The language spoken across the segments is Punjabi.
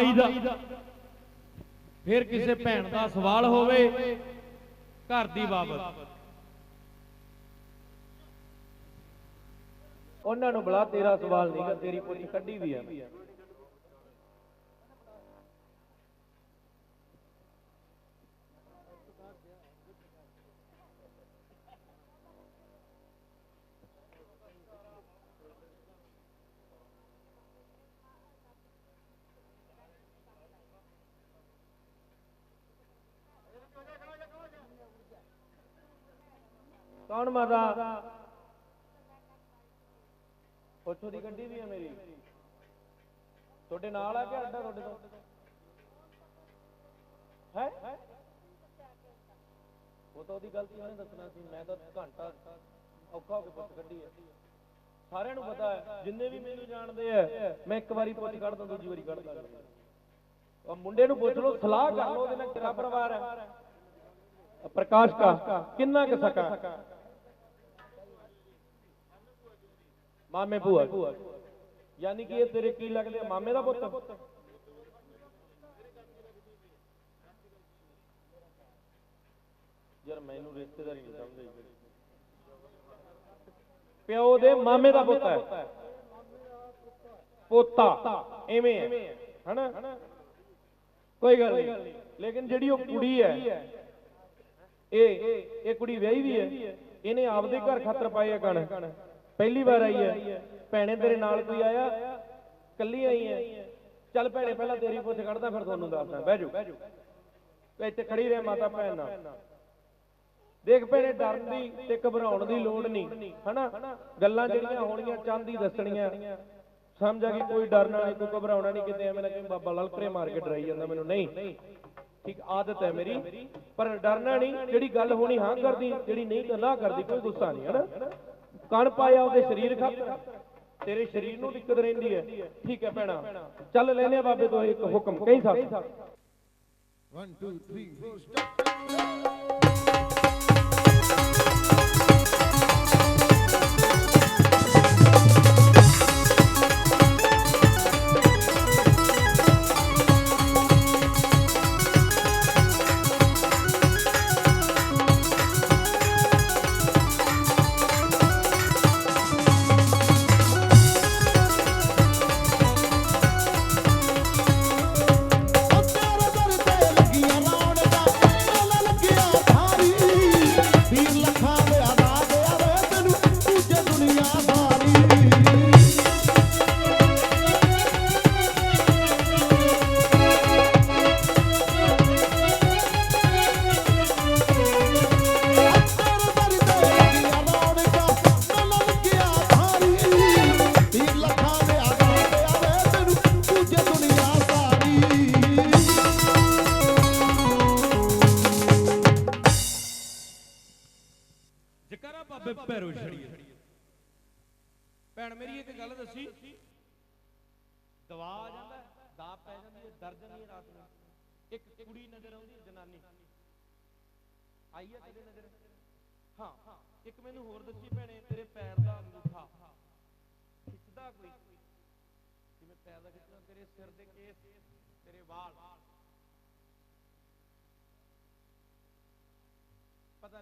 ਹੁਕਮ ਦਾ। ਫਿਰ ਕਿਸੇ ਭੈਣ ਦਾ ਸਵਾਲ ਹੋਵੇ, ਘਰ ਦੀ ਬਾਬਤ। ਉਹਨਾਂ ਨੂੰ ਬਲਾ, ਤੇਰਾ ਸਵਾਲ ਨਹੀਂਗਾ ਤੇਰੀ ਪੋਤੀ ਕੱਢੀ ਵੀ ਆ। ਕੌਣ ਮਾਤਾ ਪੁੱਛੋ ਦੀ ਗੱਡੀ ਵੀ ਆ ਮੇਰੀ। ਤੁਹਾਡੇ ਨਾਲ ਆ ਕਿ ਅੱਡਾ ਤੁਹਾਡੇ ਤੋਂ? ਹੈ? ਉਹ ਤਾਂ ਉਹਦੀ ਗਲਤੀ ਉਹਨੇ ਦੱਸਣਾ ਸੀ। ਮੈਂ ਤਾਂ ਘੰਟਾ ਔਖਾ ਹੋ ਕੇ ਪੁੱਛ ਕੱਢੀ ਹੈ ਸਾਰਿਆਂ ਨੂੰ ਪਤਾ ਹੈ, ਜਿੰਨੇ ਵੀ ਮੈਨੂੰ ਜਾਣਦੇ ਆ, ਮੈਂ ਇੱਕ ਵਾਰੀ ਪੁੱਛ ਕੱਢਦਾ ਦੂਜੀ ਵਾਰੀ ਕੱਢਦਾ ਉਹ ਮੁੰਡੇ ਨੂੰ ਪੁੱਛ ਲਓ, ਸਲਾਹ ਕਰ ਲਓ ਉਹਦੇ ਨਾਲ ਕਿਹੜਾ ਪਰਿਵਾਰ ਹੈ। ਪ੍ਰਕਾਸ਼ ਕਾ, ਕਿੰਨਾ ਕਿ ਸਕਾ? ਮਾਮੇ ਭੂਆ ਯਾਨੀ ਕਿ ਇਹ ਤੇਰੇ ਕੀ ਲੱਗਦੇ ਮਾਮੇ ਦਾ ਪੁੱਤ? ਯਾਰ ਮੈਨੂੰ ਰਿਸ਼ਤੇਦਾਰੀ ਨਹੀਂ ਸਮਝਦੇ ਪਿਓ ਦੇ ਮਾਮੇ ਦਾ ਪੁੱਤ ਹੈ। ਪੋਤਾ ਐਵੇਂ ਹੈ। ਹਨਾ? ਕੋਈ ਗੱਲ ਨਹੀਂ। ਲੇਕਿਨ ਜਿਹੜੀ ਉਹ ਕੁੜੀ ਹੈ ਇਹ ਇਹ ਕੁੜੀ ਵਿਆਹੀ ਵੀ ਹੈ। ਇਹਨੇ ਆਪਦੇ ਘਰ ਖਾਤਰ ਪਾਏ ਆ ਕਣ। ਪਹਿਲੀ ਵਾਰ ਆਈ ਹੈ। ਭੈਣੇ ਤੇਰੇ ਨਾਲ ਕੋਈ ਆਇਆ? ਕੱਲੀ ਆਈ ਹੈ ਚੱਲ ਭੈਣੇ, ਪਹਿਲਾਂ ਤੇਰੀ ਪੁੱਛ, ਕੱਢਦਾ ਫਿਰ ਤੁਹਾਨੂੰ ਦੱਸਦਾ। ਬਹਿ ਜਾਓ। ਇੱਥੇ ਖੜੀ ਰਹਿ ਮਾਤਾ ਭੈਣ ਨਾਲ। ਦੇਖ ਭੈਣੇ, ਡਰਨ ਦੀ ਤੇ ਘਬਰਾਉਣ ਦੀ ਲੋੜ ਨਹੀਂ, ਹਨਾ? ਗੱਲਾਂ ਜਿਹੜੀਆਂ ਹੋਣੀਆਂ ਚਾਂਦੀ ਦੱਸਣੀਆਂ। ਸਮਝ ਆ ਕਿ ਕੋਈ ਡਰਨਾ ਨਹੀਂ ਕੋਈ ਘਬਰਾਉਣਾ ਨਹੀਂ ਕਿਤੇ ਐਵੇਂ ਨਾ ਕਿ ਬਾਬਾ ਲਲਕਰੇ ਮਾਰ ਕੇ ਡਰਾਈ ਜਾਂਦਾ ਮੈਨੂੰ। ਨਹੀਂ। ਠੀਕ ਆਦਤ ਹੈ ਮੇਰੀ। ਪਰ ਡਰਨਾ ਨਹੀਂ, ਜਿਹੜੀ ਗੱਲ ਹੋਣੀ ਹਾਂ ਕਰਦੀ, ਜਿਹੜੀ ਨਹੀਂ ਤਾਂ ਨਾ ਕਰਦੀ, ਕੋਈ ਗੁੱਸਾ ਨਹੀਂ, ਹਨਾ? ਕਣ ਪਾਇਆ ਉਹਦੇ ਸਰੀਰ ਖਾਤਰ ਤੇਰੇ ਸਰੀਰ ਨੂੰ ਦਿੱਕਤ ਰਹਿੰਦੀ ਹੈ। ਠੀਕ ਹੈ ਭੈਣਾ। ਚੱਲ ਲੈਨੇ ਆ ਬਾਬੇ ਤੋਂ ਇੱਕ ਹੁਕਮ। ਕਹੀ ਸਾਹਿਬ। One, two, three, four, stop.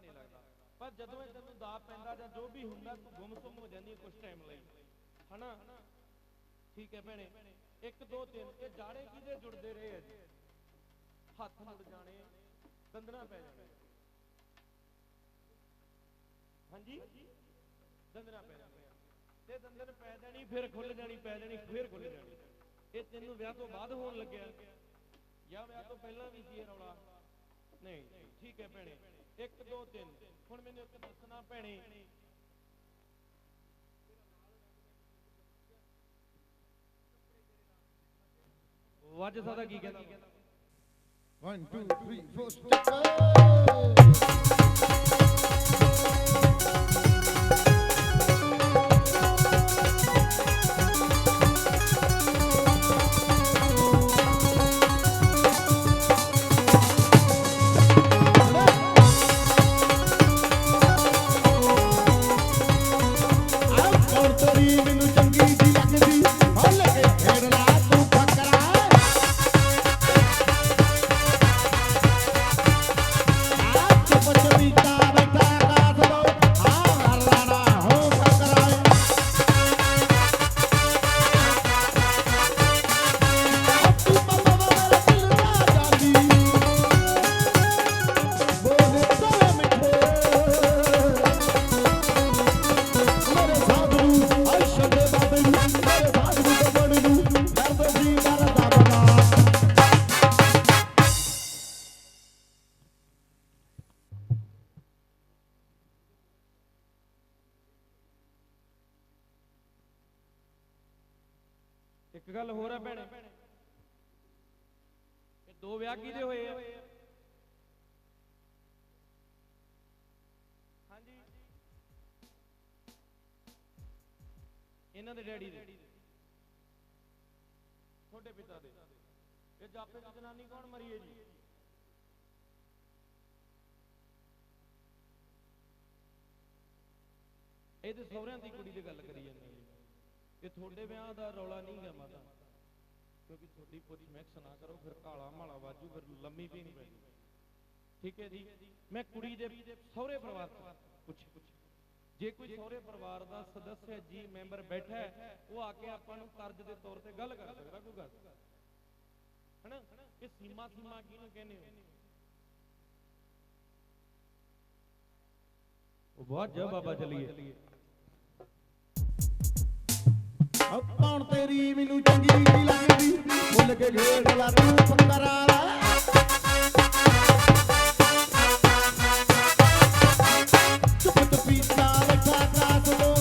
ਨਹੀਂ ਲੱਗਦਾ। ਪਰ ਜਦੋਂ ਇਹ ਤੈਨੂੰ ਦਾਬ ਪੈਂਦਾ ਜਾਂ ਜੋ ਵੀ ਹੁੰਦਾ ਤੂੰ ਗੁੰਮਸੁੰਮ ਹੋ ਜਾਂਦੀ ਕੁਝ ਟਾਈਮ ਲਈ। ਹਨਾ? ਠੀਕ ਹੈ ਭੈਣੇ। 1 2 3 ਇਹ ਜਾੜੇ ਕਿਹਦੇ ਜੁੜਦੇ ਰਹੇ ਆ ਜੀ? ਹੱਥ ਮੁੜ ਜਾਣੇ, ਦੰਦਨਾ ਪੈ ਜਾਣੇ। ਹਾਂਜੀ? ਦੰਦਨਾ ਪੈ ਜਾਣੇ। ਤੇ ਦੰਦਨ ਪੈ ਜਾਣੀ, ਫਿਰ ਖੁੱਲ ਜਾਣੀ, ਪੈ ਜਾਣੀ, ਫਿਰ ਖੁੱਲ ਜਾਣੀ। ਇਹ ਤੈਨੂੰ ਵਿਆਹ ਤੋਂ ਬਾਅਦ ਹੋਣ ਲੱਗਿਆ। ਜਾਂ ਵਿਆਹ ਤੋਂ ਪਹਿਲਾਂ ਵੀ ਸੀ ਇਹ ਰੌਲਾ? ਨਹੀਂ। ਠੀਕ ਹੈ ਭੈਣੇ। 1 2 3 ਹੁਣ ਮੈਨੂੰ ਇੱਕ ਦੱਸਣਾ ਭੈਣੇ। ਵੱਜ ਸਕਦਾ ਕੀ ਕਹਿੰਦਾ? 1 2 3 4 ਸਟੈਪ ਇੱਕ ਗੱਲ ਹੋਰ ਹੈ ਭੈਣੇ। ਇਹ ਦੋ ਵਿਆਹ ਕਿਹਦੇ ਹੋਏ ਆ। ਹਾਂਜੀ। ਇਹਨਾਂ ਦੇ ਡੈਡੀ ਦੇ। ਤੁਹਾਡੇ ਪਿਤਾ ਦੇ। ਇਹ ਜਾਪੇ ਦੀ ਜਨਾਨੀ ਕੌਣ ਮਰੀ ਹੈ ਜੀ? ਇਹਦੇ ਸਹੁਰਿਆਂ ਦੀ ਕੁੜੀ ਦੀ ਗੱਲ ਕਰੀ ਜਾਂਦੇ। ਇਹ ਤੁਹਾਡੇ ਵਿਆਹ ਦਾ ਰੌਲਾ ਨਹੀਂ ਗਾ ਮਾਤਾ। ਕਿਉਂਕਿ ਤੁਹਾਡੀ ਪੁੱਛ ਮਿਕਸ ਨਾ ਕਰੋ, ਫਿਰ ਕਾਲਾ ਮਾਲਾ ਵਾਜੂ, ਫਿਰ ਲੰਮੀ ਵੀ ਨਹੀਂ ਪੈਣੀ। ਠੀਕ ਹੈ ਜੀ? ਮੈਂ ਕੁੜੀ ਦੇ ਸਹੁਰੇ ਪਰਿਵਾਰ ਤੋਂ ਪੁੱਛ ਜੇ ਕੋਈ ਸਹੁਰੇ ਪਰਿਵਾਰ ਦਾ ਸਦੱਸਿਆ ਜੀ ਮੈਂਬਰ ਬੈਠਾ ਹੈ, ਉਹ ਆ ਕੇ ਆਪਾਂ ਨੂੰ ਕਰਜ਼ ਦੇ ਤੌਰ ਤੇ ਗੱਲ ਕਰ ਸਕਦਾ, ਕੋਈ ਗੱਲ ਹਨਾ? ਇਹ ਸੀਮਾ ਸੀਮਾ ਕਿਹਨੂੰ ਕਹਿੰਦੇ ਹੋ? ਉਹ ਬਹੁਤ ਜਾ ਬਾਬਾ ਚਲੀਏ। ਕੌਣ ਤੇਰੀ ਮੈਨੂੰ ਚੰਗੀ ਜੀ ਲੱਗਦੀ। ਭੁੱਲ ਕੇ ਖੇਡ ਲਾ ਤੂੰ ਫਕਰਾ ਚੁੱਪ ਚੁਪੀਤਾ ਬੈਠਾ ਕਾਸਲੋ ਆ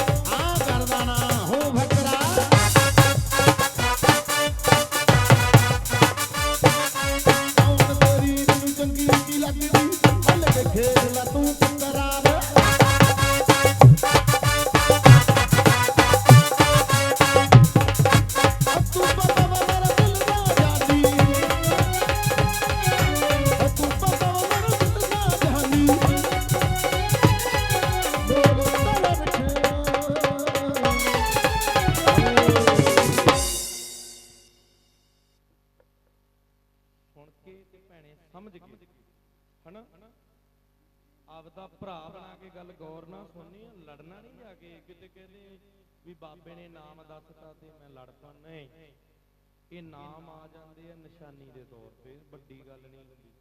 ਇਹ ਨਾਮ ਆ ਜਾਂਦੇ ਆ ਨਿਸ਼ਾਨੀ ਦੇ ਤੌਰ ਤੇ, ਵੱਡੀ ਗੱਲ ਨਹੀਂ ਹੁੰਦੀ।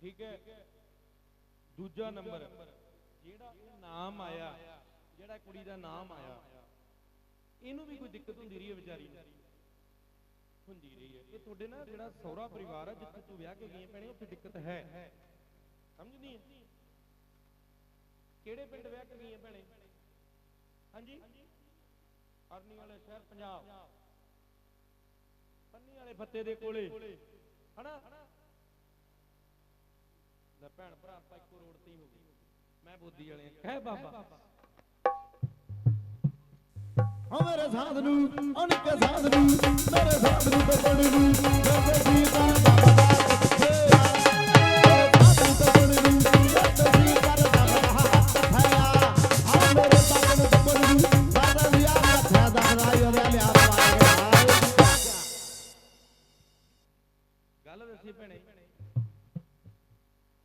ਠੀਕ ਹੈ? ਦੂਜਾ ਨੰਬਰ, ਜਿਹੜਾ ਨਾਮ ਆਇਆ, ਜਿਹੜਾ ਕੁੜੀ ਦਾ ਨਾਮ ਆਇਆ, ਇਹਨੂੰ ਵੀ ਕੋਈ ਦਿੱਕਤ ਹੁੰਦੀ ਰਹੀ ਹੈ ਵਿਚਾਰੀ ਹੁੰਦੀ ਰਹੀ ਹੈ। ਇਹ ਤੁਹਾਡੇ ਨਾਲ ਜਿਹੜਾ ਸਹੁਰਾ ਪਰਿਵਾਰ ਹੈ ਜਿੱਥੇ ਤੂੰ ਵਿਆਹ ਕੇ ਗਈ ਪੈਣੇ ਉੱਥੇ ਦਿੱਕਤ ਹੈ। ਸਮਝਦੀ ਹੈ ਕਿਹੜੇ ਪਿੰਡ ਵਿਆਹ ਕੇ ਗਈ ਹੈ ਹਾਂਜੀ? ਅਰਨੀ ਵਾਲੇ ਸ਼ਹਿਰ, ਪੰਜਾਬ। ਪੰਨੀ ਵਾਲੇ ਫੱਤੇ ਦੇ ਕੋਲੇ। ਹਨਾ? ਲੈ ਭੈਣ ਭਰਾ, ਆਪਾਂ ਇੱਕੋ ਰੋਡ ਤੇ ਹੀ ਹੋ ਗਏ। ਮੈਂ ਬੋਦੀ ਵਾਲੇ ਕਹਿ ਬਾਬਾ। ਓ ਸਾਧ ਨੂੰ, ਅਨਿਕ ਸਾਧ ਨੂੰ, ਮੇਰੇ ਸਾਧ ਨੂੰ ਤੇ ਨੂੰ ਮੇਰੇ ਜੀ ਦਾ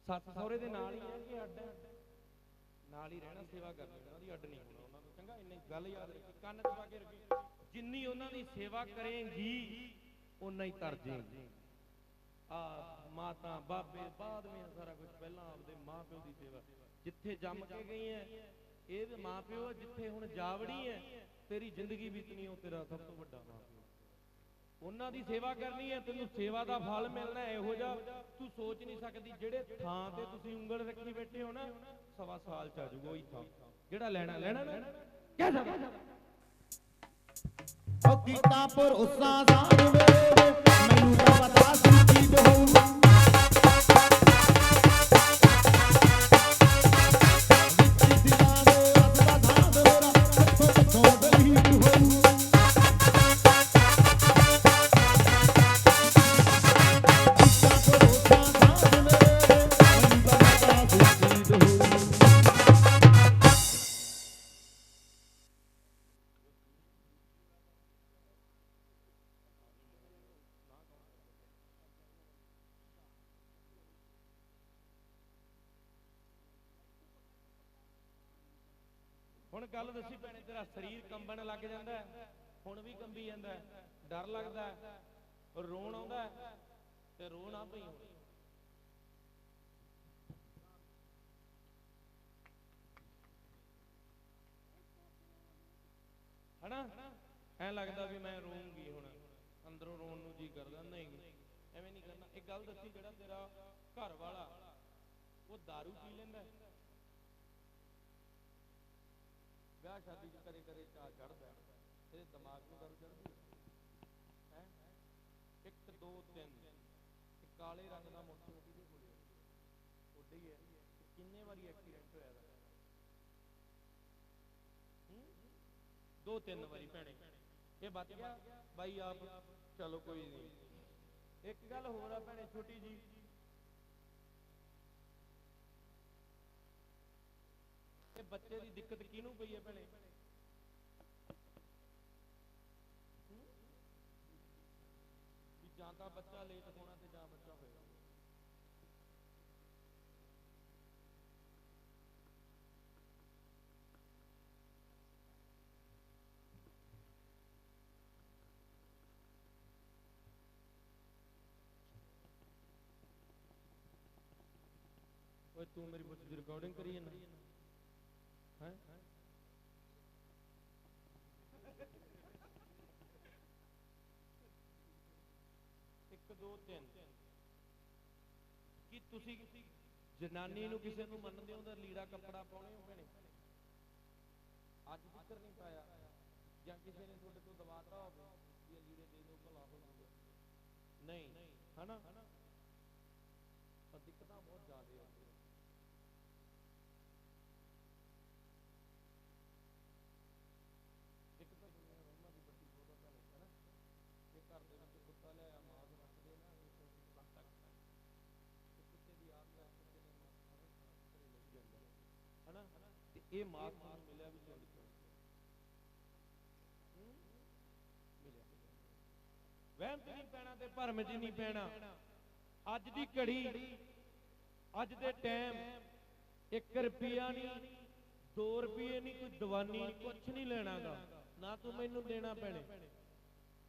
ਸੱਸ ਸਹੁਰੇ ਦੇ ਨਾਲ ਹੀ ਹੈ ਕਿ ਅੱਡ ਹੈ? ਨਾਲ ਹੀ ਰਹਿਣਾ, ਸੇਵਾ ਕਰਨੀ, ਉਹਨਾਂ ਦੀ ਅੱਡ ਨਹੀਂ ਹੋਣਾ, ਉਹਨਾਂ ਨੂੰ ਚੰਗਾ ਇੰਨੀ ਗੱਲ ਯਾਦ ਰੱਖੀ, ਕੰਨ ਚ ਕੇ ਰੱਖੀ। ਜਿੰਨੀ ਉਹਨਾਂ ਦੀ ਸੇਵਾ ਕਰੇਂਗੀ ਉਨਾ ਹੀ ਤਰ ਜਾਏਗੀ। ਆ ਮਾਤਾ, ਬਾਬੇ, ਬਾਅਦ ਵਿੱਚ ਸਾਰਾ ਕੁਝ ਪਹਿਲਾਂ ਆਪਦੇ ਮਾਂ ਪਿਓ ਦੀ ਸੇਵਾ। ਜਿੱਥੇ ਜੰਮ ਕੇ ਗਈ ਹੈ, ਇਹ ਵੀ ਮਾਂ ਪਿਓ ਜਿੱਥੇ ਹੁਣ ਜਾਵੜੀ ਹੈ, ਤੇਰੀ ਜ਼ਿੰਦਗੀ ਬੀਤਣੀ ਉਹ ਤੇਰਾ ਸਭ ਤੋਂ ਵੱਡਾ ਮਾਂ ਪਿਓ ਉਹਨਾਂ ਦੀ ਸੇਵਾ ਕਰਨੀ ਹੈ, ਤੈਨੂੰ ਸੇਵਾ ਦਾ ਫਲ ਮਿਲਣਾ ਹੈ, ਇਹੋ ਜਿਹਾ ਤੂੰ ਸੋਚ ਨਹੀਂ ਸਕਦੀ, ਜਿਹੜੇ ਥਾਂ ਤੇ ਤੁਸੀਂ ਉਂਗਲ ਰੱਖੀ ਬੈਠੇ ਹੋ ਨਾ, ਸਵਾ ਸਾਲ ਚ ਆ ਜਾਊਗਾ ਉਹੀ ਥਾਂ। ਜਿਹੜਾ ਲੈਣਾ ਲੈਣਾ ਨਾ। ਕਹਿ ਸਕਦਾ। ਉਹ ਕੀਤਾ ਭਰੋਸਾ ਸਾਧ ਵੇ ਮੈਨੂੰ ਤਾਂ ਪਤਾ ਸੀ ਕੀ ਹੋਊ ਗੱਲ ਦੱਸੀ ਭੈਣੇ ਤੇਰਾ ਸਰੀਰ ਕੰਬਣ ਲੱਗ ਜਾਂਦਾ ਹੁਣ ਵੀ ਕੰਬੀ ਜਾਂਦਾ ਡਰ ਲੱਗਦਾ ਰੋਣ ਆਉਂਦਾ ਤੇ ਰੋ ਨਾ ਪਈ ਹੁਣ ਹਨਾ? ਐ ਲੱਗਦਾ ਵੀ ਮੈਂ ਰੋਊਂਗੀ ਹੁਣ, ਅੰਦਰੋਂ ਰੋਣ ਨੂੰ ਜੀ ਕਰਦਾ, ਨਹੀਂ। ਐਵੇਂ ਨਹੀਂ ਕਰਨਾ। ਇੱਕ ਗੱਲ ਦੱਸੀ, ਜਿਹੜਾ ਤੇਰਾ ਘਰ ਵਾਲਾ ਉਹ दारू ਪੀ ਲੈਂਦਾ ਵਿਆਹ ਸ਼ਾਦੀ ਚ ਕਰੇ ਕਰੇ ਚਾ ਚੜਦਾ ਇਹਦੇ ਦਿਮਾਗ ਨੂੰ ਦਾਰੂ ਚੜਦੀ ਹੈ। ਹੈ? 1 2 3 ਕਾਲੇ ਰੰਗ ਦਾ ਮੋਟਰ ਕਿਹਦੇ ਕੋਲੇ ਉੱਡੇ ਹੀ। ਹੈ ਕਿੰਨੇ ਵਾਰੀ ਐਕਸੀਡੈਂਟ ਹੋਇਆ ਦਾ ਦੋ, ਤਿੰਨ ਵਾਰੀ ਭੈਣੇ। ਇਹ ਬਚ ਗਿਆ? ਬਾਈ ਆਪ, ਚਲੋ ਕੋਈ ਨਹੀਂ। ਇੱਕ ਗੱਲ ਹੋਰ ਆ ਭੈਣੇ, ਛੋਟੀ ਜੀ ਇਹ ਬੱਚੇ ਦੀ ਦਿੱਕਤ ਕਿਹਨੂੰ ਪਈ ਹੈ ਭੈਣੇ? ਵੀ ਜਾਂ ਤਾਂ ਬੱਚਾ ਲੇਟ ਹੋਣਾ ਤੇ ਜਾਂ ਬੱਚਾ ਹੋਏਗਾ ਓਏ ਤੂੰ ਮੇਰੀ ਬੱਚੀ ਰਿਕਾਰਡਿੰਗ ਕਰੀ ਜਾਂਦਾ। ਇੱਕ ਦੋ ਤਿੰਨ। ਕੀ ਤੁਸੀਂ ਜਨਾਨੀ ਨੂੰ ਕਿਸੇ ਨੂੰ ਮੰਨਦੇ ਹੋ ਤਾਂ ਲੀੜਾ ਕੱਪੜਾ ਪਾਉਣੇ ਹੋ ਭੈਣੇ? ਅੱਜ ਜ਼ਿਕਰ ਨਹੀਂ ਪਾਇਆ। ਜਾਂ ਕਿਸੇ ਨੇ ਤੁਹਾਡੇ ਤੋਂ ਦਵਾਤਾ ਹੋਵੇ ਇਹ ਲੀੜੇ ਦੇ ਦਿਓ, ਭਲਾ ਹੋ ਜਾਊਗਾ। ਨਹੀਂ, ਹਨਾ? ਪਰ ਦਿੱਕਤਾਂ ਬਹੁਤ ਜ਼ਿਆਦੇ ਆ ਇੱਕ ਤਾਂ ਦੁਨੀਆ ਰਹਿਮਾ ਦੀ ਵੱਡੀ ਸੋਦਾ ਤਾਂ ਹੈ ਨਾ ਇਹ ਘਰ ਦੇ ਵਿੱਚ ਕੁੱਤਾ ਲਿਆ ਮਾਸ ਰੱਖਦੇ ਨਾ ਇਸ ਨੂੰ ਕੱਟ ਤੱਕ ਤੇ ਕੁੱਤੇ ਦੀ ਆਪ ਦਾ ਕੁੱਤੇ ਨੇ ਮਾਸ ਸਾਰੇ ਘਰੇ ਲਈ ਜਾਂਦਾ ਹਨਾ ਤੇ ਇਹ ਮਾਸ ਨੂੰ ਮਿਲਿਆ ਵੀ ਚੰਗੀ ਤਰ੍ਹਾਂ ਮਿਲਿਆ। ਵਹਿਮ ਚ ਨਹੀਂ ਪੈਣਾ ਤੇ ਭਰਮ ਚ ਨਹੀਂ ਪੈਣਾ। ਅੱਜ ਦੀ ਘੜੀ, ਅੱਜ ਦੇ ਟਾਈਮ 1 ਰੁਪਿਆ ਨਹੀਂ 2 ਰੁਪਏ ਨਹੀਂ, ਕੋਈ ਦੀਵਾਨੀ ਨਹੀਂ, ਕੁਛ ਨਹੀਂ ਲੈਣਾਗਾ। ਨਾ ਤੂੰ ਮੈਨੂੰ ਦੇਣਾ ਪੈਣੇ।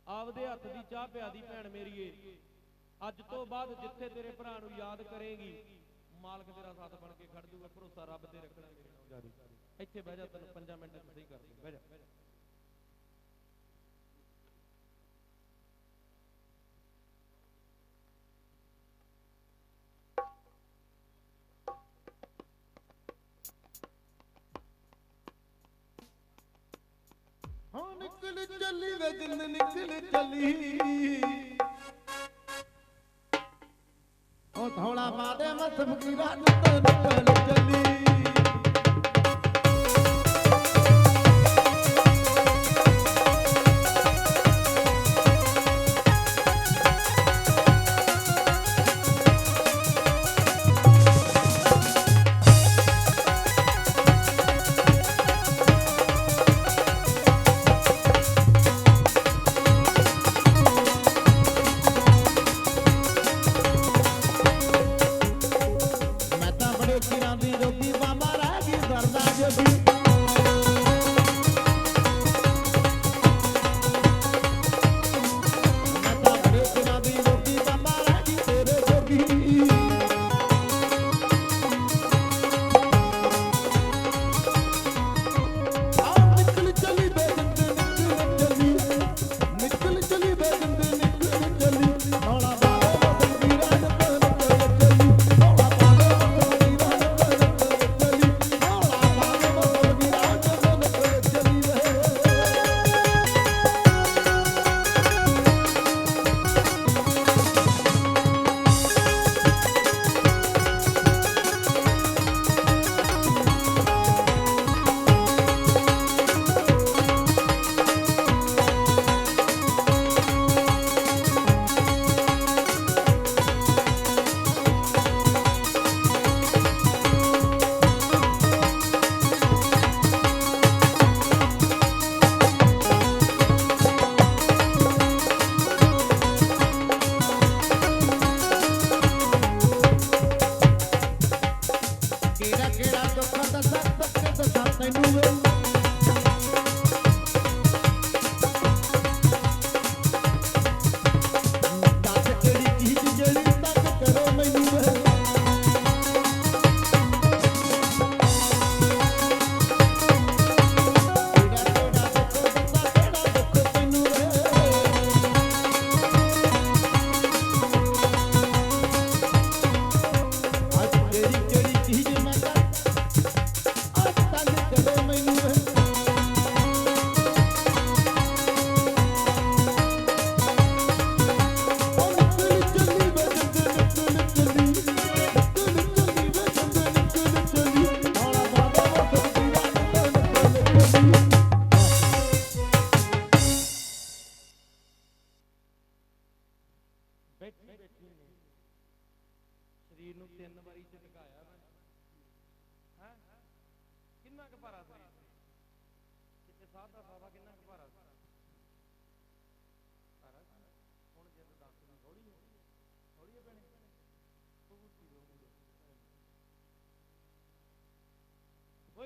ਆਪਦੇ ਹੱਥ ਦੀ ਚਾਹ ਪਿਆ ਦੀ ਭੈਣ ਮੇਰੀਏ ਅੱਜ ਤੋਂ ਬਾਅਦ ਜਿੱਥੇ ਤੇਰੇ ਭਰਾ ਨੂੰ ਯਾਦ ਕਰੇਗੀ, ਮਾਲਕ ਤੇਰਾ ਸਾਥ ਬਣ ਕੇ ਖੜ ਜੂਗਾ, ਭਰੋਸਾ ਰੱਬ ਤੇ ਰੱਖਣਾ ਮੇਰੇ ਜਾਰੀ। ਇੱਥੇ ਬਹਿ ਜਾ, ਤੈਨੂੰ 5 ਮਿੰਟਾਂ ਚ ਸਹੀ ਕਰ ਦੂੰ ਬਹਿ ਜਾ। ਹਾਂ, ਨਿਕਲ ਚੱਲੀ ਵੇ ਜਿੰਨ ਨਿਕਲ ਚੱਲੀ। ਉਹ ਥੋੜਾ ਬਾਦੇ ਮਸ ਫਕੀਰਾ ਜਿੱਤ ਨਿਕਲ ਚੱਲੀ।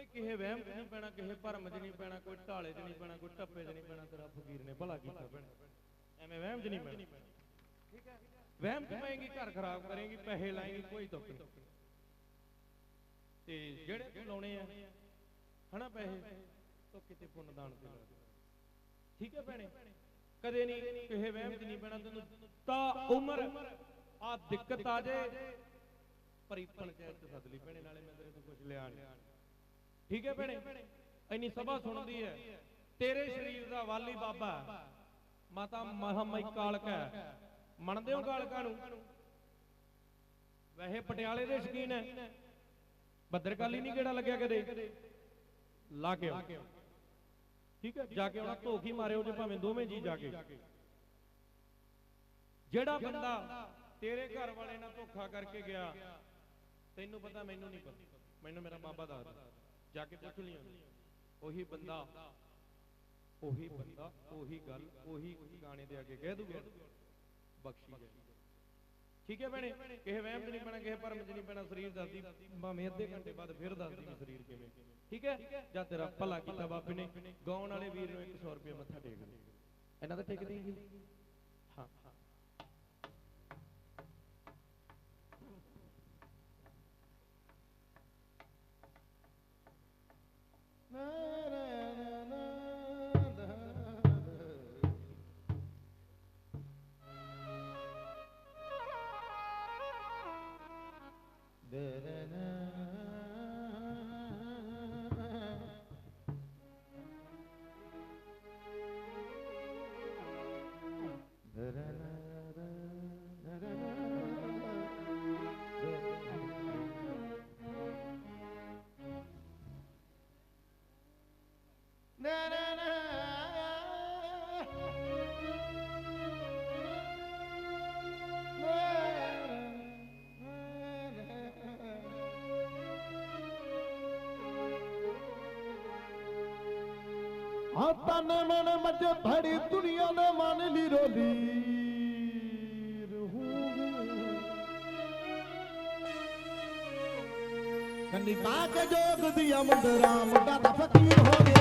ਓਏ ਕਿਸੇ ਵਹਿਮ 'ਚ ਨਹੀਂ ਪੈਣਾ, ਕਿਸੇ ਭਰਮ 'ਚ ਨਹੀਂ ਪੈਣਾ, ਕੋਈ ਢਾਲੇ 'ਚ ਨਹੀਂ ਪੈਣਾ, ਕੋਈ ਟੱਪੇ 'ਚ ਨਹੀਂ ਪੈਣਾ, ਤੇਰਾ ਫਕੀਰ ਨੇ ਭਲਾ ਕੀਤਾ ਭੈਣੇ। ਐਵੇਂ ਵਹਿਮ 'ਚ ਨਹੀਂ ਪੈਣਾ। ਠੀਕ ਹੈ ਵਹਿਮ 'ਚ ਪਏਗੀ, ਘਰ ਖਰਾਬ ਕਰੇਗੀ, ਪੈਸੇ ਲਾਏਗੀ, ਕੋਈ ਦੁੱਖ ਨਹੀਂ। ਤੇ ਜਿਹੜੇ ਲਾਉਣੇ ਆ, ਹਨਾ ਪੈਸੇ, ਤੋ ਕਿਤੇ ਪੁੰਨ ਦਾਨ ਤੇ ਲਾ ਠੀਕ ਹੈ ਭੈਣੇ? ਕਦੇ ਨਹੀਂ ਕਿਸੇ ਵਹਿਮ 'ਚ ਨਹੀਂ ਪੈਣਾ, ਤੈਨੂੰ ਤਾਂ ਉਮਰ ਆ ਦਿੱਕਤ ਆ ਜੇ। ਪਰੀ ਚ ਸੱਦ ਭੈਣੇ, ਨਾਲੇ ਮੈਂ ਤੇਰੇ ਤੋਂ ਕੁਝ ਲਿਆ ਨਹੀਂ। ਠੀਕ ਹੈ ਭੈਣੇ? ਇੰਨੀ ਸਭਾ ਸੁਣਦੀ ਹੈ। ਤੇਰੇ ਸਰੀਰ ਦਾ ਵਾਲੀ ਬਾਬਾ ਮਾਤਾ ਮਹਾਮਾਈ ਕਾਲਕ ਮੰਨਦੇ ਹੋ ਕਾਲਕਾ ਨੂੰ? ਵੈਸੇ ਪਟਿਆਲੇ ਦੇ ਸ਼ਕੀਨ ਹੈ। ਭੱਦਰਕਾਲੀ ਨਹੀਂ ਕਿਹੜਾ ਲੱਗਿਆ ਕਦੇ? ਲਾ ਕੇ ਠੀਕ ਹੈ? ਜਾ ਕੇ ਉਹਨਾਂ ਧੋਖੀ ਮਾਰਿਓ ਜੇ ਭਾਵੇਂ ਦੋਵੇਂ ਜੀ ਜਾ ਕੇ। ਜਿਹੜਾ ਬੰਦਾ ਤੇਰੇ ਘਰ ਵਾਲੇ ਨਾਲ ਧੋਖਾ ਕਰਕੇ ਗਿਆ, ਤੈਨੂੰ ਪਤਾ, ਮੈਨੂੰ ਨਹੀਂ ਪਤਾ। ਮੈਨੂੰ ਮੇਰਾ ਬਾਬਾ ਦੱਸਦਾ ਜਾ ਕੇ ਪੁੱਛ ਲਿਆ ਉਹੀ ਬੰਦਾ ਉਹੀ ਬੰਦਾ, ਉਹੀ ਗੱਲ, ਉਹੀ ਗਾਣੇ ਦੇ ਅੱਗੇ ਕਹਿ ਦੂਗਾ। ਬਖਸ਼ੀ ਜਾਏ। ਠੀਕ ਹੈ ਭੈਣੇ, ਕਿਸੇ ਵਹਿਮ 'ਚ ਨਹੀਂ ਪੈਣਾ, ਕਿਸੇ ਭਰਮ 'ਚ ਨਹੀਂ ਪੈਣਾ, ਸਰੀਰ ਦੱਸਦੀ, ਭਾਵੇਂ ਅੱਧੇ ਘੰਟੇ ਬਾਅਦ ਫਿਰ ਦੱਸਦੀ ਵੀ ਸਰੀਰ ਕਿਵੇਂ। ਠੀਕ ਹੈ? ਜਾਂ ਤੇਰਾ ਭਲਾ ਕੀਤਾ ਬਾਬੇ ਨੇ, ਗਾਉਣ ਵਾਲੇ ਵੀਰ ਨੂੰ 100 ਰੁਪਏ ਮੱਥਾ ਟੇਕ ਦੇ। ਇਹਨਾਂ ਦਾ ਟੇਕ ਦੇਂਗੀ ਨਾ ਨਾ ਆ ਤਨ ਮਨ ਮਜ ਭੜੀ ਦੁਨੀਆ ਦੇ ਮਨ ਲੀ ਰੋਲੀ। ਰਹੂਗੀ ਕੰਨੀ ਪਾ ਜੋਗ ਦਿਆ ਮੁੰਡਰਾ, ਮੁੰਡਾ ਤਾਂ ਫਕੀਰ ਹੋ ਗਿਆ।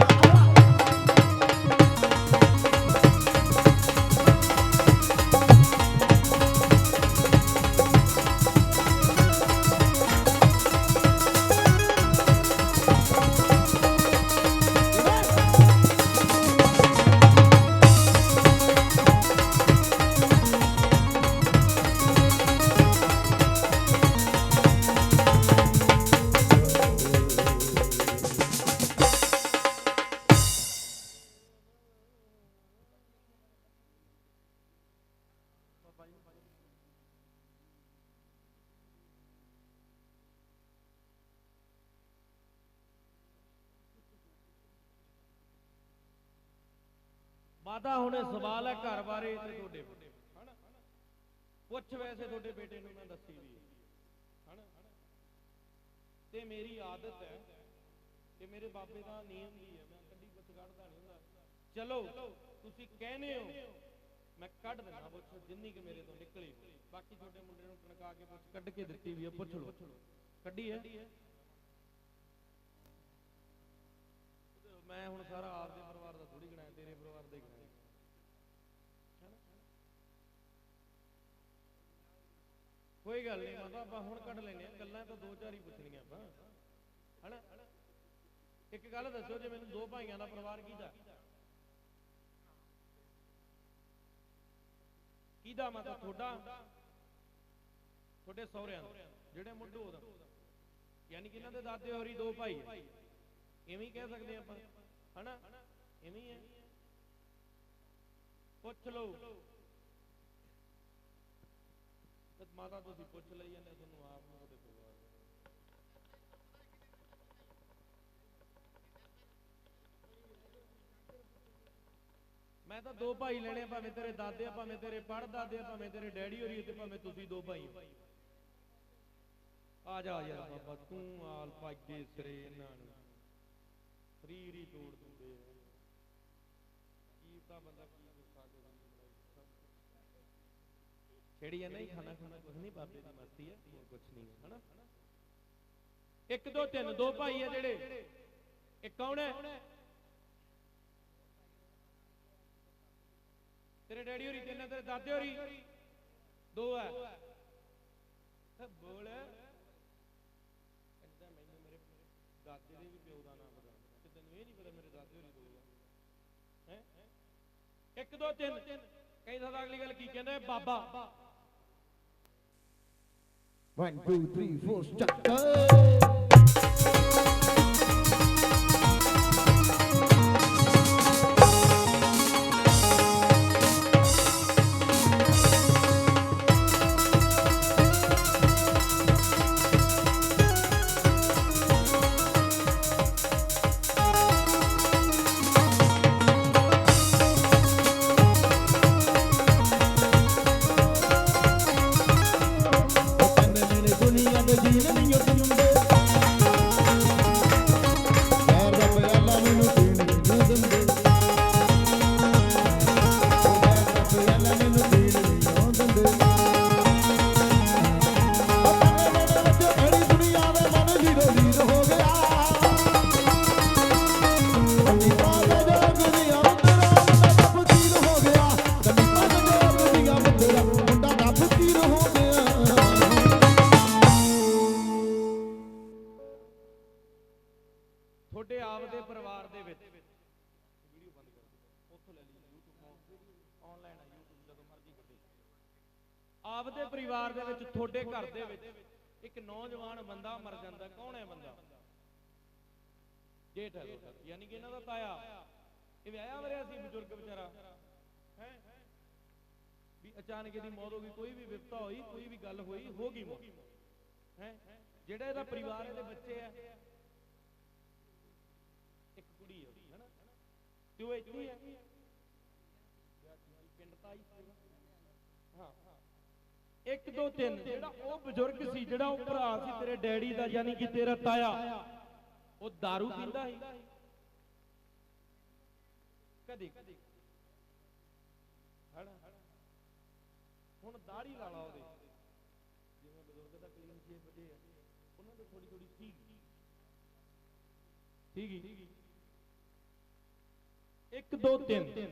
ਮਾਤਾ ਹੁਣੇ ਸਵਾਲ ਹੈ ਘਰ ਬਾਰੇ ਤੇ ਤੁਹਾਡੇ ਪੁੱਛ ਵੈਸੇ ਤੁਹਾਡੇ ਬੇਟੇ ਨੂੰ ਮੈਂ ਦੱਸੀ ਵੀ ਤੇ ਮੇਰੀ ਆਦਤ ਹੈ ਤੇ ਮੇਰੇ ਬਾਬੇ ਦਾ ਨਿਯਮ ਵੀ ਹੈ। ਮੈਂ ਕੱਢੀ ਪੁੱਛ ਕੱਢਦਾ ਨਹੀਂ ਹੁੰਦਾ। ਚਲੋ, ਤੁਸੀਂ ਕਹਿੰਦੇ ਹੋ, ਮੈਂ ਕੱਢ ਦਿੰਦਾ ਪੁੱਛ ਜਿੰਨੀ ਕਿ ਮੇਰੇ ਤੋਂ ਨਿਕਲੀ। ਬਾਕੀ ਤੁਹਾਡੇ ਮੁੰਡੇ ਨੂੰ ਟਣਕਾ ਕੇ ਪੁੱਛ ਕੱਢ ਕੇ ਦਿੱਤੀ ਵੀ ਹੈ, ਪੁੱਛ ਲਓ। ਕੱਢੀ ਹੈ? ਹੁਣ ਸਾਰਾ ਆਪਦੇ ਪਰਿਵਾਰ ਦਾ ਥੋੜੀ ਗਣਾਇਆ, ਤੇਰੇ ਪਰਿਵਾਰ ਦਾ ਹੀ ਗਣਾਇਆ। ਕੋਈ ਗੱਲ ਨਹੀਂ, ਮਾਤਾ, ਆਪਾਂ ਹੁਣ ਕੱਢ ਲੈਨੇ ਆ ਗੱਲਾਂ ਤਾਂ ਦੋ ਚਾਰ ਹੀ ਪੁੱਛਣੀਆਂ ਆਪਾਂ। ਹਨਾ? ਇੱਕ ਗੱਲ ਦੱਸੋ, ਜੇ ਮੈਨੂੰ ਦੋ ਭਾਈਆਂ ਦਾ ਪਰਿਵਾਰ ਕਿਹਦਾ? ਕਿਹਦਾ ਮਾਤਾ, ਤੁਹਾਡਾ? ਤੁਹਾਡੇ ਸਹੁਰਿਆਂ ਦਾ, ਜਿਹੜੇ ਮੁੱਢੋਂ ਦਾ ਯਾਨੀ ਕਿ ਇਹਨਾਂ ਦੇ ਦਾਦੇ ਹੋਰੀ ਦੋ ਭਾਈ ਹੈ ਇਵੇਂ ਹੀ ਕਹਿ ਸਕਦੇ ਆਪਾਂ। ਹਨਾ? ਇਵੇਂ ਹੀ ਹੈ ਪੁੱਛ ਲਓ। ਤੇ ਮਾਤਾ ਤੁਸੀਂ ਪੁੱਛ ਲਈ ਜਾਂਦੇ ਤੁਹਾਨੂੰ ਆਪ ਨੂੰ ਉਹਦੇ ਪਰਿਵਾਰ ਮੈਂ ਤਾਂ ਦੋ ਭਾਈ ਲੈਣੇ ਆ, ਭਾਵੇਂ ਤੇਰੇ ਦਾਦੇ ਆ ਭਾਵੇਂ ਤੇਰੇ ਪੜਦਾਦੇ ਆ ਭਾਵੇਂ ਤੇਰੇ ਡੈਡੀ ਹੋਰੀ ਤੇ ਭਾਵੇਂ ਤੁਸੀਂ ਦੋ ਭਾਈ ਆ ਜਾ ਯਾਰ ਬਾਬਾ ਤੂੰ ਆਲ ਪਾਗੇ ਸਿਰੇ ਇਹਨਾਂ ਨੂੰ ਸਰੀਰ ਹੀ ਤੋੜ ਦਿੰਦੇ ਆ। ਕੀ ਤਾਂ ਬੰਦਾ ਕੀ ਗੁੱਸਾ ਕਰੇ ਛੇੜੀ ਆ ਨਹੀਂ ਖਾਣਾ ਖਾਣਾ ਕੁਝ ਨਹੀਂ ਬਾਬੇ ਦੀ ਮਸਤੀ ਹੈ ਹੋਰ ਕੁਝ ਹੈ ਹਨਾ? ਇੱਕ ਦੋ ਤਿੰਨ ਦੋ ਭਾਈ ਹੈ ਜਿਹੜੇ। ਇਹ ਕੌਣ ਹੈ? ਤੇਰੇ ਡੈਡੀ ਹੋਰੀ ਤੇ ਤੇਰੇ ਦਾਦੇ ਹੋਰੀ? ਦੋ ਹੈ। ਬੋਲ। 1 2 ਤਿੰਨ। ਕਈ ਸਾਡਾ ਅਗਲੀ ਗੱਲ ਕੀ ਕਹਿੰਦਾ ਬਾਬਾ। 1 2 3 4 ਸਟਾਰਟ ਪਰਿਵਾਰ ਦੇ ਵਿੱਚ, ਤੁਹਾਡੇ ਘਰ ਦੇ ਵਿੱਚ ਇੱਕ ਨੌਜਵਾਨ ਬੰਦਾ ਮਰ ਜਾਂਦਾ, ਕੌਣ ਹੈ ਬੰਦਾ? ਜੇਠ ਹੈ ਯਾਨੀ ਕਿ ਇਹਨਾਂ ਦਾ ਤਾਇਆ। ਇਹ ਵਿਆਹਿਆ ਵਰਿਆ ਸੀ ਬਜ਼ੁਰਗ ਵਿਚਾਰਾ। ਹੈ? ਵੀ ਅਚਾਨਕ ਇਹਦੀ ਮੌਤ ਹੋ ਗਈ, ਕੋਈ ਵੀ ਵਿਪਤਾ ਹੋਈ, ਕੋਈ ਵੀ ਗੱਲ ਹੋਈ, ਹੋ ਗਈ ਮੌਤ। ਹੈ? ਜਿਹੜਾ ਇਹਦਾ ਪਰਿਵਾਰ ਇਹਦੇ ਬੱਚੇ ਆ, ਇੱਕ ਕੁੜੀ ਹੈ ਹਨਾ? ਤੇ ਉਹ ਇੱਥੇ ਹੀ 1 2 3 ਜਿਹੜਾ ਉਹ ਬਜ਼ੁਰਗ ਸੀ, ਜਿਹੜਾ ਉਹ ਭਰਾ ਸੀ ਤੇਰੇ ਡੈਡੀ ਦਾ, ਯਾਨੀ ਕਿ ਤੇਰਾ ਤਾਇਆ, ਉਹ दारू ਪੀਂਦਾ ਸੀ। ਕਦੇ ਹੁਣ? ਦਾੜੀ ਲਾ ਲਾ ਉਹਦੇ। ਜਿਵੇਂ ਬਜ਼ੁਰਗ ਦਾ ਕਲੀਨ ਜੇ ਵਜੇ ਆ, ਉਹਨਾਂ ਦੇ ਥੋੜੀ ਥੋੜੀ ਠੀਕ ਠੀਕ ਹੀ 1 2 3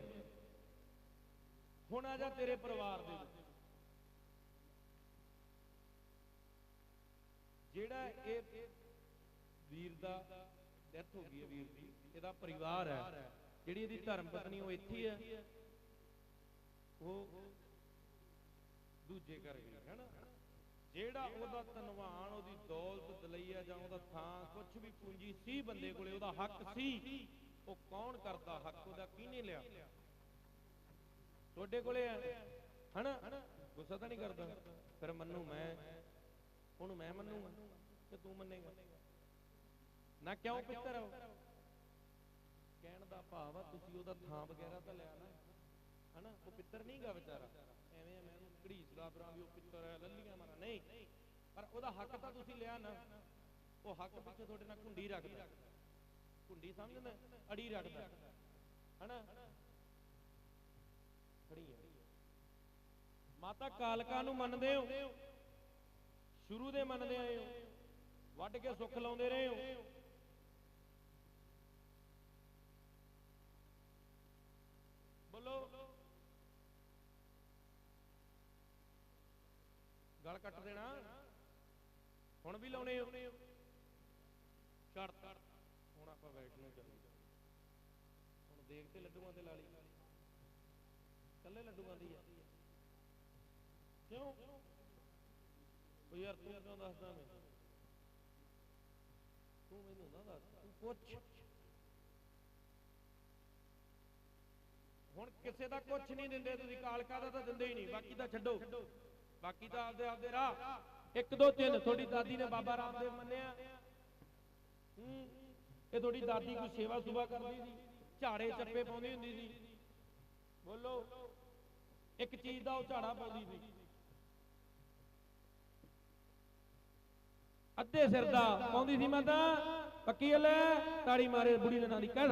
ਹੁਣ ਆ ਜਾ ਤੇਰੇ ਪਰਿਵਾਰ ਦੇ ਵਿੱਚ। ਜਿਹੜਾ ਇਹ ਵੀਰ ਦਾ ਡੈਥ ਹੋ ਗਈ ਹੈ ਵੀਰ ਦੀ, ਇਹਦਾ ਪਰਿਵਾਰ ਹੈ। ਜਿਹੜੀ ਇਹਦੀ ਧਰਮ ਪਤਨੀ ਉਹ ਇੱਥੇ ਹੈ ਉਹ ਦੂਜੇ ਘਰ ਗਈ ਹੈ ਨਾ? ਜਿਹੜਾ ਉਹਦਾ ਧਨਵਾਨ ਉਹਦੀ ਦੌਲਤ, ਦਲਈਆ ਜਾਂ ਉਹਦਾ ਥਾਂ ਕੁਝ ਵੀ ਪੂੰਜੀ ਸੀ ਬੰਦੇ ਕੋਲੇ, ਉਹਦਾ ਹੱਕ ਸੀ, ਉਹ ਕੌਣ ਕਰਦਾ ਹੱਕ? ਉਹਦਾ ਕਿਹਨੇ ਲਿਆ? ਤੁਹਾਡੇ ਕੋਲੇ ਹੈ ਹਨਾ ਗੁੱਸਾ ਤਾਂ ਨਹੀਂ ਕਰਦਾ? ਫਿਰ ਮੰਨੂ ਮੈਂ। ਉਹਨੂੰ ਮੈਂ ਮੰਨੂਗਾ ਤੇ ਤੂੰ ਮੰਨੇਗਾ। ਨਾ ਕਿਉਂ ਪਿੱਤਰ ਹੋ? ਕਹਿਣ ਦਾ ਭਾਵ ਆ ਤੁਸੀਂ ਉਹਦਾ ਥਾਂ ਵਗੈਰਾ ਤਾਂ ਲਿਆ ਨਾ। ਹਨਾ? ਉਹ ਪਿੱਤਰ ਨਹੀਂਗਾ ਵਿਚਾਰਾ। ਐਵੇਂ ਮੈਂ ਉਹਨੂੰ ਘੜੀਸਦਾ ਫਿਰਾਂ ਵੀ ਉਹ ਪਿੱਤਰ ਹੈ ਲੱਲੀਆਂ ਮਾਰਾਂ। ਨਹੀਂ ਪਰ ਉਹਦਾ ਹੱਕ ਤਾਂ ਤੁਸੀਂ ਲਿਆ ਨਾ। ਉਹ ਹੱਕ ਪਿੱਛੇ ਤੁਹਾਡੇ ਨਾਲ ਕੁੰਡੀ ਰੱਖਦਾ। ਕੁੰਡੀ ਸਮਝਦਾ? ਅੜੀ ਰੱਖਦਾ। ਹਨਾ? ਖੜੀ ਹੈ ਮਾਤਾ ਕਾਲਕਾ ਨੂੰ ਮੰਨਦੇ ਹੋ? ਸ਼ੁਰੂ ਦੇ ਮੰਨਦੇ ਆਏ ਹੋ, ਵੱਢ ਕੇ ਸੁੱਖ ਲਾਉਂਦੇ ਰਹੇ ਹੋ। ਬੋਲੋ। ਗਲ ਕੱਟ ਦੇਣਾ। ਹੁਣ ਵੀ ਲਾਉਣੇ ਹੋ। ਛੱਡ। ਹੁਣ ਆਪਾਂ ਬੈਠਣਾ ਨੂੰ ਚੱਲੀਏ। ਹੁਣ ਦੇਖ ਤੇ ਲੱਡੂਆਂ ਤੇ ਲਾ ਲਈ ਕੱਲੇ ਲੱਡੂਆਂ ਦੀ ਆ। ਕਿਉਂ? ਉਹ ਯਾਰ ਤੂੰ ਕਿਉਂ ਦੱਸਦਾ ਮੈਂ ਤੂੰ ਮੈਨੂੰ ਨਾ ਦੱਸ, ਤੂੰ ਪੁੱਛ। ਹੁਣ ਕਿਸੇ ਦਾ ਕੁਝ ਨਹੀਂ ਦਿੰਦੇ, ਤੁਸੀਂ ਕਾਲਕਾ ਦਾ ਤਾਂ ਦਿੰਦੇ ਹੀ ਨਹੀਂ, ਬਾਕੀ ਤਾਂ ਛੱਡੋ। ਬਾਕੀ ਤਾਂ ਆਪਦੇ ਆਪਦੇ ਰਾਹ। ਇੱਕ ਦੋ ਤਿੰਨ, ਤੁਹਾਡੀ ਦਾਦੀ ਨੇ ਬਾਬਾ ਰਾਮਦੇਵ ਮੰਨਿਆ। ਹੂੰ, ਇਹ ਤੁਹਾਡੀ ਦਾਦੀ ਕੋਈ ਸੇਵਾ ਸੁਭਾ ਕਰਦੀ ਸੀ, ਝਾੜੇ ਚੱਪੇ ਪਾਉਂਦੀ ਹੁੰਦੀ ਸੀ। ਬੋਲੋ, ਇੱਕ ਚੀਜ਼ ਦਾ ਉਹ ਝਾੜਾ ਪਾਉਂਦੀ ਸੀ। ਅੱਧੇ ਸਿਰ ਦਾ ਪਾਉਂਦੀ ਸੀ ਮੈਂ ਤਾਂ ਪੱਕੀ ਹਲੇ ਤਾੜੀ ਮਾਰੇ ਬੁੜੀ ਦੇ ਨਾਂ ਦੀ। ਕਹਿ